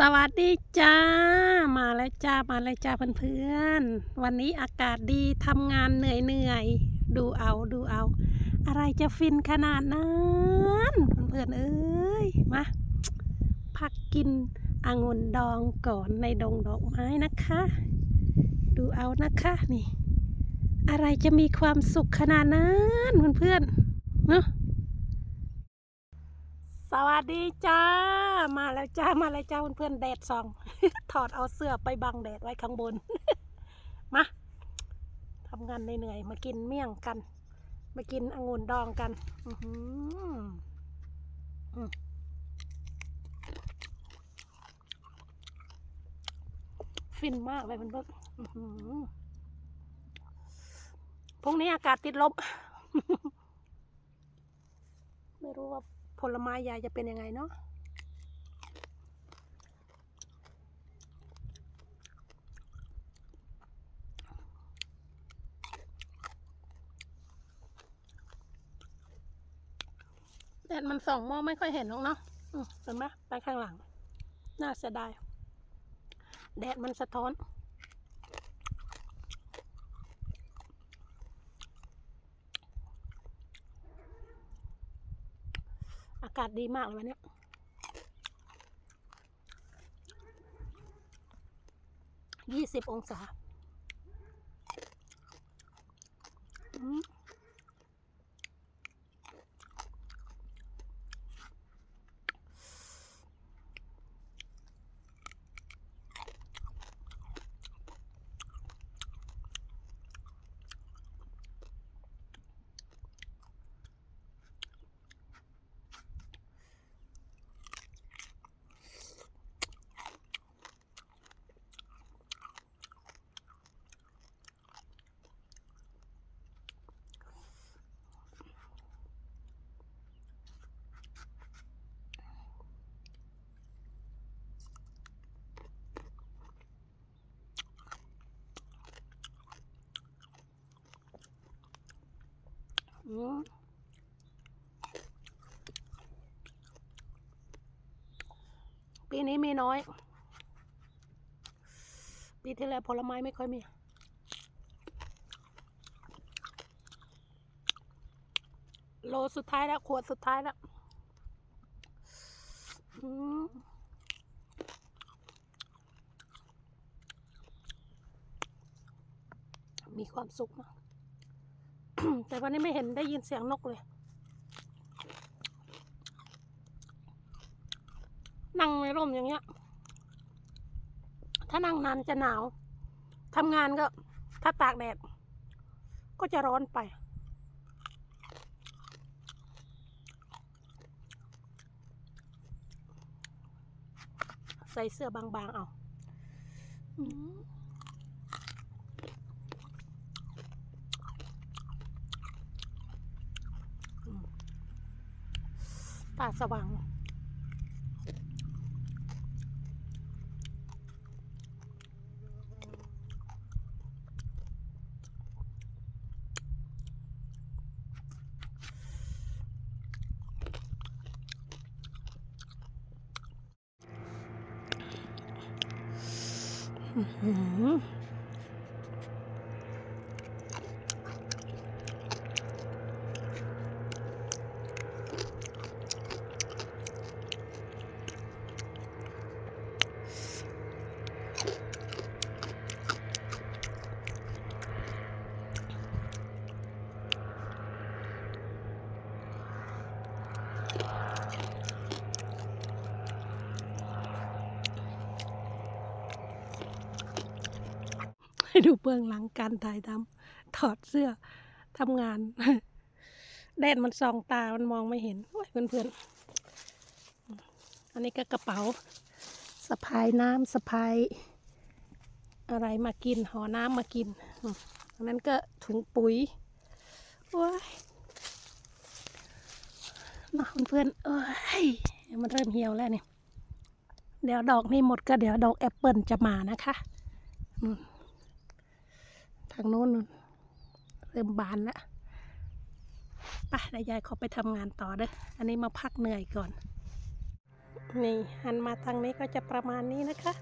สวัสดีจ้า มาแล้วจ้า มาแล้วจ้าเพื่อนๆ วันนี้อากาศดีทำงานเหนื่อยๆดูเอาดูเอา อะไรจะฟินขนาดนั้นเพื่อนๆเอ้ยมาพักกินองุ่นดองก่อนในดงดอกไม้นะคะ ดูเอานะคะนี่ อะไรจะมีความสุขขนาดนั้นเพื่อนๆเนาะ สวัสดีจ้า มาแล้วจ้า มาแล้วจ้าเพื่อนๆแดดส่อง ถอดเอาเสื้อไปบังแดดไว้ข้างบน มาทำงานเหนื่อยๆมากินเมี่ยงกัน มากินองุ่นดองกัน อือฟินมากเลยเพื่อนๆอื้อหือพรุ่งนี้อากาศติดลบ ไม่รู้ว่า ผลไม้ยายจะเป็นยังไงเนาะแดดมันส่องมองไม่ค่อยเห็นหรอกเนาะอืมเห็นไหมไปข้างหลัง น่าเสียดาย แดดมันสะท้อนากาศดีมากเลยวันนี้ยยี่สิบองศา อืม ปีนี้มีน้อย ปีที่แล้วผลไม้ไม่ค่อยมีโลสุดท้ายแล้ว ขวดสุดท้ายแล้วมีความสุขมาก แต่วันนี้ไม่เห็นได้ยินเสียงนกเลย นั่งในร่มอย่างเงี้ย ถ้านั่งนานจะหนาวทำงานก็ ถ้าตากแดด ก็จะร้อนไป ใส่เสื้อบางๆเอาอ ตาสว่างอือ ให้ดูเบื้องหลังการถ่ายทำถอดเสื้อทำงาน แดดมันส่องตามันมองไม่เห็นโอ้ยเพื่อนๆ อันนี้ก็กระเป๋าสะพายน้ำสะพายอะไรมากินห่อน้ำมากินอันนั้นก็ถุงปุ๋ยโอ้ยเนาะเพื่อนๆเอ้ยมันเริ่มเหี่ยวแล้วนี่เดี๋ยวดอกนี้หมดก็เดี๋ยวดอกแอปเปิลจะมานะคะ ทางโน้นเริ่มบานแล้วป่ะยยายขอไปทำงานต่อเด้ออันนี้มาพักเหนื่อยก่อน นี่หันมาทางนี้ก็จะประมาณนี้นะคะ